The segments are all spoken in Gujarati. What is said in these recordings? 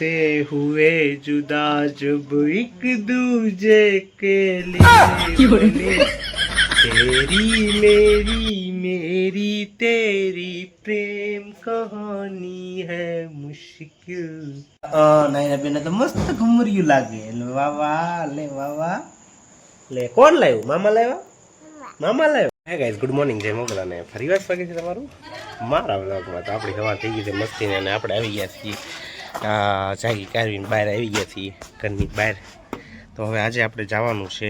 से हुए जुदा जब एक दूजे के लिए बने तेरी मेरी मेरी तेरी प्रेम कहानी है मुश्किल નહીં બેન તો મસ્ત ઘુમરિયું લાગે લે વાવા લે વાવા લે કોણ લાવ્યું મામા લાવ્યા મામા લાવ્યા હે ગાઈઝ ગુડ મોર્નિંગ જય મોગલા ને ફરી વાર સ્વાગત છે તમારું મારા વ્લોગમાં તો આપણી સવાર થઈ ગઈ છે મસ્તીને અને આપણે આવી ગયા છીએ આ જાગી કાઢવીને બહાર આવી ગયા છીએ ઘરની બહાર. તો હવે આજે આપણે જવાનું છે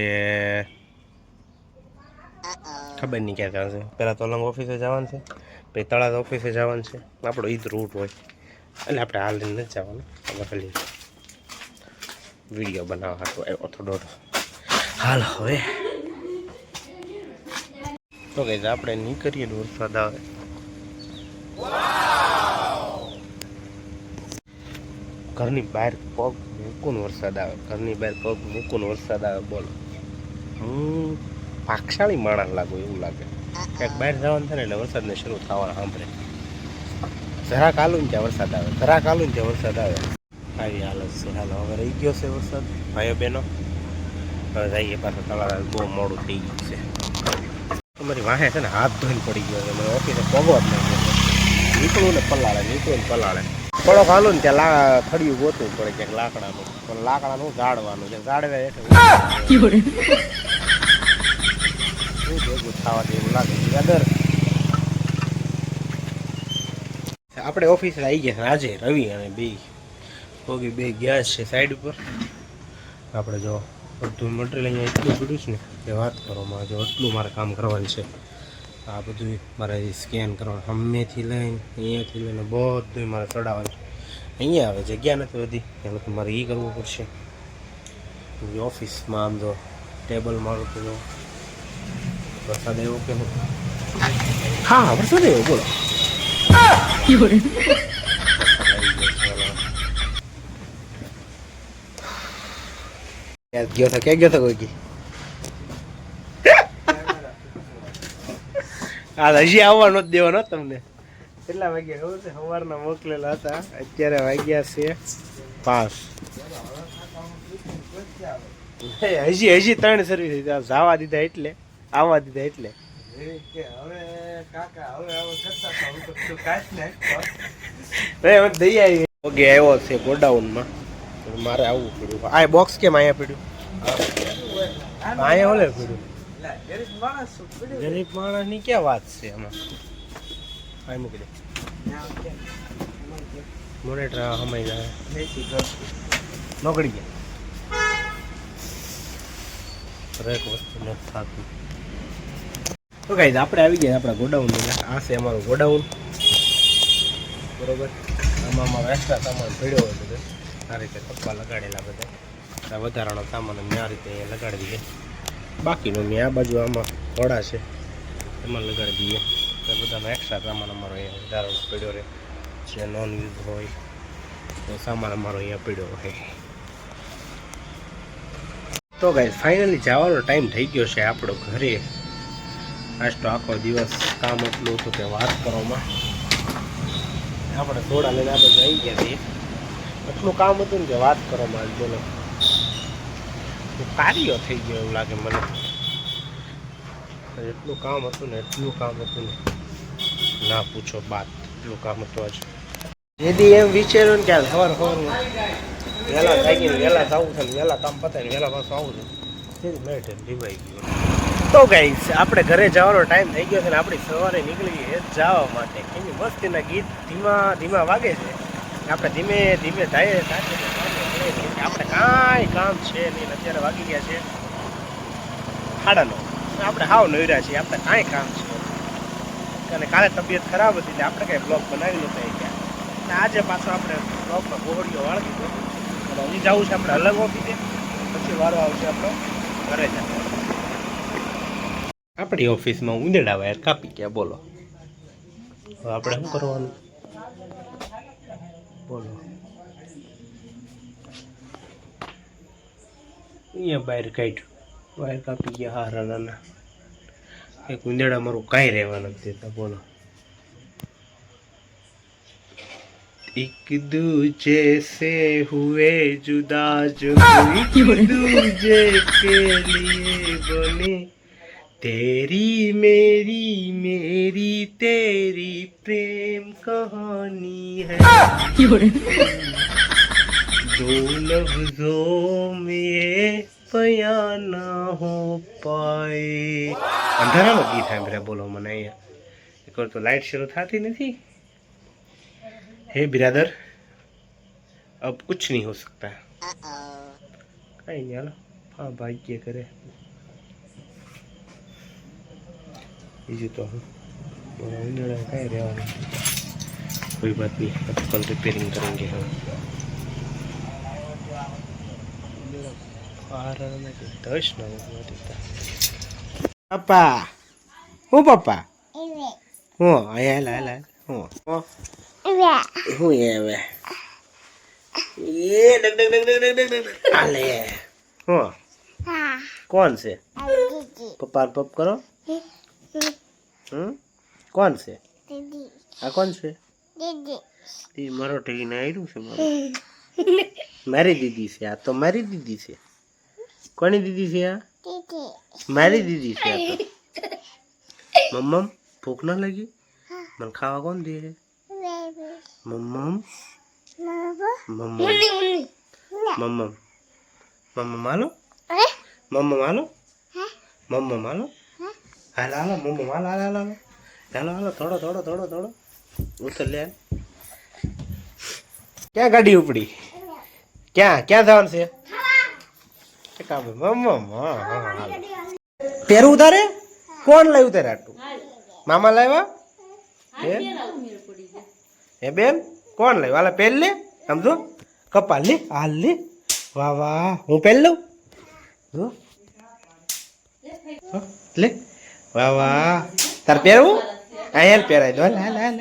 ખબર નહીં ક્યાં જવાનું છે. પહેલાં તો અલંગ ઓફિસે જવાનું છે પછી તળાજ ઓફિસે જવાનું છે. આપણો ઈદ રૂટ હોય. એટલે આપણે હાલ નથી જવાનું. આપણે ખાલી વીડિયો બનાવવા હતો આવ્યો થોડો હાલ હવે. તો કઈ આપણે નીકળીએ વરસાદ આવે ઘરની બહાર પગ મૂકું વરસાદ આવે. ઘરની બહાર પગ મૂકું વરસાદ આવે, બોલો. હું પાકશાળી માણસ લાગુ એવું લાગે. ક્યાંક બહાર જવાનું થાય ને એટલે વરસાદને શરૂ થવાનું સાંભળે. જરાક આલું ને ત્યાં વરસાદ આવે. જરાક આલું ને ત્યાં વરસાદ આવે. આવી હાલત છે. હાલો, હવે રહી ગયો છે વરસાદ. ભાઈઓ બહેનો, હવે જઈએ પાછા તળાવ. બહુ મોડું થઈ ગયું છે. તમારી વાહે છે ને હાથ ધોઈને પડી ગયો છે. મને ઓફિસે પગો જ નહીં. નીકળું ને પલાળે, નીકળું ને પલાળે. થોડોક હાલું ને ત્યાં થડિયું ગોતવું પડે ક્યાંક લાકડાનું. પણ લાકડાનું ગાળવાનું છે? શું ભેગું થવા જેવું લાગે? અદર આપણે ઓફિસે આવી ગયા આજે રવિ અને બે. પગી બે ગયા છે સાઈડ ઉપર. આપણે જો બધું મટીરિયલ અહીંયા એટલું પડ્યું છે ને કે વાત કરો માં જો એટલું મારે કામ કરવાનું છે. આ બધું મારે સ્કેન કરવાનું. સામેથી લઈને અહીંયાથી લઈને બધું મારે ચડાવવાનું અહીંયા આવે, જગ્યા નથી બધી. એટલે તો મારે એ કરવું પડશે. ઓફિસમાં આમ જો ટેબલ મારું તો જો વરસાદ એવો કે હું વરસાદ એવો બોલો. ગયો હતો ક્યાં ગયો હતો કોઈ આ હજી આવવાનો જ દેવાનો તમને. કેટલા વાગ્યા ખબર છે? સવારના મોકલેલા હતા. અત્યારે વાગ્યા છે પાંચ. હજી હજી ત્રણ સર્વિસ જવા દીધા એટલે આવવા દીધા એટલે. હવે હવે ઓકે આવ્યો છે ગોડાઉનમાં. મારે આવવું પડ્યું. આ બોક્સ કેમ અહીંયા પડ્યું? અહીંયા ઓલે પડ્યું. ગરીબ માણસની ક્યાં વાત છે એમાં આ મૂકી દે. મોનેટર હમાઈ જાય નોકરી ગયા. દરેક વસ્તુ નથી થતું. તો કઈ આપણે આવી ગયા આપણા ગોડાઉન આ છે અમારું ગોડાઉન. બરોબર? આમાં અમારો એક્સ્ટ્રા સામાન પડ્યો હોય બધો. આ રીતે કપ્પા લગાડેલા બધા. વધારાનો સામાન અમે આ રીતે લગાડી દઈએ બાકીનું મેં આ બાજુ આમાં ઘોડા છે. એમાં લગાડી દઈએ. તો બધાનો એક્સ્ટ્રા સામાન અમારો અહીંયા વધારો પડ્યો રહે. જે નોન યુઝ હોય, તો સામાન અમારો અહીંયા પડ્યો હોય તો ગાઈ ફાઇનલી જવાનો ટાઈમ થઈ ગયો છે આપણો ઘરે. આજ તો આખો દિવસ કામ એટલું હતું કે વાત કરવામાં. આપણે થોડા લઈને આપણે આવી ગયા છીએ. એટલું કામ હતું ને કે વાત કરવામાં બોલો કાર્ય થઈ ગયો એવું લાગે મને. એટલું કામ હતું ને, એટલું કામ હતું ને. ના પૂછો બાત, એટલું કામ હતું આજ. જેદી એમ વિચાર્યું ને કે આ સવાર સવારમાં વહેલા જાગીને વહેલા જવું છે વહેલા કામ પતાવીને વહેલા પાછું આવું છે. મેં રીવાઈ ગયું તો ગાઈસ આપણે ઘરે જવાનો ટાઈમ થઈ ગયો છે ને આપણી સવારે નીકળી ગઈ જવા માટે. કેમ મસ્તીના ગીત ધીમા ધીમા વાગે છે. આપણે ધીમે ધીમે આપણે કાંઈ કામ છે નહીં અત્યારે વાગી ગયા છે ખાડાનો આપણે હાવ નવર્યા છીએ આપણે કાંઈ કામ છે અને કાલે તબિયત ખરાબ હતી એટલે આપણે કાંઈ બ્લોક બનાવી નહોતા ગયા અને આજે પાછો આપણે બ્લોકમાં ગોહડીઓ વાળી દીધો અને હજી જવું છે આપણે અલગ ઓફિસે. પછી વારો આવશે આપણો ઘરે જવાનો આપણી ઓફિસમાં ઉંદેડા વાયર કાપી ગયા બોલો. હવે આપણે શું કરવાનું? બોલો. અહીંયા બહાર કાઢ્યું વાયર કાપી ગયા હારા નાના એક ઉંદરડા મારું કાંઈ રહેવા નથી દેતા બોલો एक दूजे से हुए जुदा जो एक दूजे के लिए बने तेरी मेरी मेरी तेरी प्रेम कहानी है दो लफ्जों में ये बयान ना हो પાએ અંધારામાં ગીત સાંભળ્યા બોલો મને અહીંયા એક વાર તો લાઇટ શરૂ થતી નથી हे बिरादर अब कुछ नहीं हो सकता कहीं नहीं हालो हाँ भाग्य करे બીજું તો હું મારા ઉંદરડા કાંઈ રહેવાનું कोई बात नहीं अब कल रिपेयरिंग करेंगे हम પપ્પા. હું પપ્પા? હું અહીંયા હાલ હાલ હું? હું? એ હવે? એ ડગ ડગ ડગ ડગ ડગ ડગ હાલે હું? કોણ છે? પપ્પા પપ કરો. હમ? કોણ છે? આ કોણ છે? એ મારો ઠીને આવ્યું છે મારું. મારી દીદી છે આ તો મારી દીદી છે કોની દીદી છે આ મારી દીદી છે આ તો મમ્મમ ભૂખ ના લાગી મને ખાવા કોણ દે મમ્મમ મમ્મમ મમ્મમ મમ્મમ હાલો મમ્મમ હાલો મમ્મમ હાલો હાલ હાલો મમ્મમ હાલ હાલ હાલ હાલો હાલો હાલો થોડો થોડો થોડો થોડો ઉતર લે હાલ. ક્યાં ગાડી ઉપડી ક્યાં ક્યાં જવાનું છે? હા ઉતારે કોણ લાવ્યું તારે આટલું? મામા લાવ્યા? હે હે બેન? કોણ લાવ્યું? હાલે પહેલ લે સમજો? કપાલ લે હાલ લે. વાહ વાહ હું પહેલ લઉં? જો. લે. વાહ વાહ. તાર પહેરવું? આયલ પહેરાય દો હાલ હાલ હાલ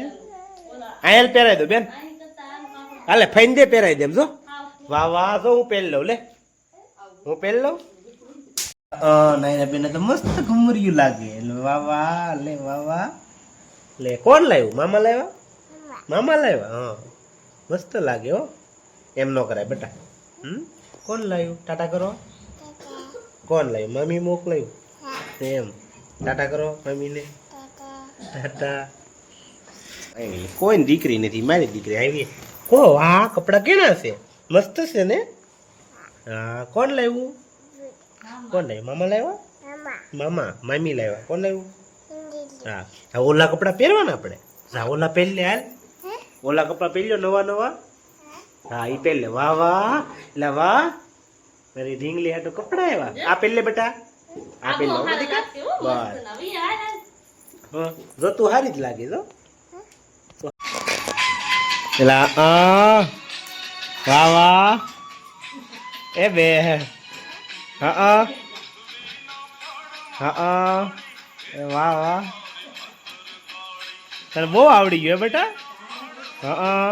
આયલ પહેરાય દો બેન. હાલે ફાઈન દે પહેરાય દેમ જો. વાહ વાહ તો હું પહેલ લઉં લે. હું પહેલ લઉં? નહીં બેન તો મસ્ત ઘુમરિયું લાગે. વાહ વાહ લે વાહ વાહ. લે કોણ લાવ્યું? મામા લાવ્યા? મામા લાવ્યા? હા. મસ્ત લાગે હો. એમ ન કરાય બેટા. હમ? કોણ લાવ્યું? ટાટા કરો. કોણ લાવ્યું? મમ્મી મોકલાયું એમ. ટાટા કરો મમ્મીને. ટાટા. આવી કોઈ દીકરી નથી મારી દીકરી આવી. કો આ કપડાં કેના છે? મસ્ત છે ને? હા કોણ લાવ્યું? કોણ લાવ્યું? મામા લાવ્યા? મામા મામી લાવ્યા. કોણ લાવ્યું? હા હા ઓલા કપડાં પહેરવાના આપણે? હા ઓલા પહેરી લે હાલ. ઓલા કપડાં પહેરી લો નવા નવા. હા એ પહેરી લે. વાહ વાહ. એટલે વાહ. મારી ઢીંગલી હાટો કપડા આવ્યા આ પહેરી લે બેટા. આ પહેરી લો. બસ. જો તું હારી જ લાગે જો. એટલે આ. વાહ વાહ. એ બે હા. હા હા. વાહ વાહ. તને બહુ આવડી ગયો બેટા. હા.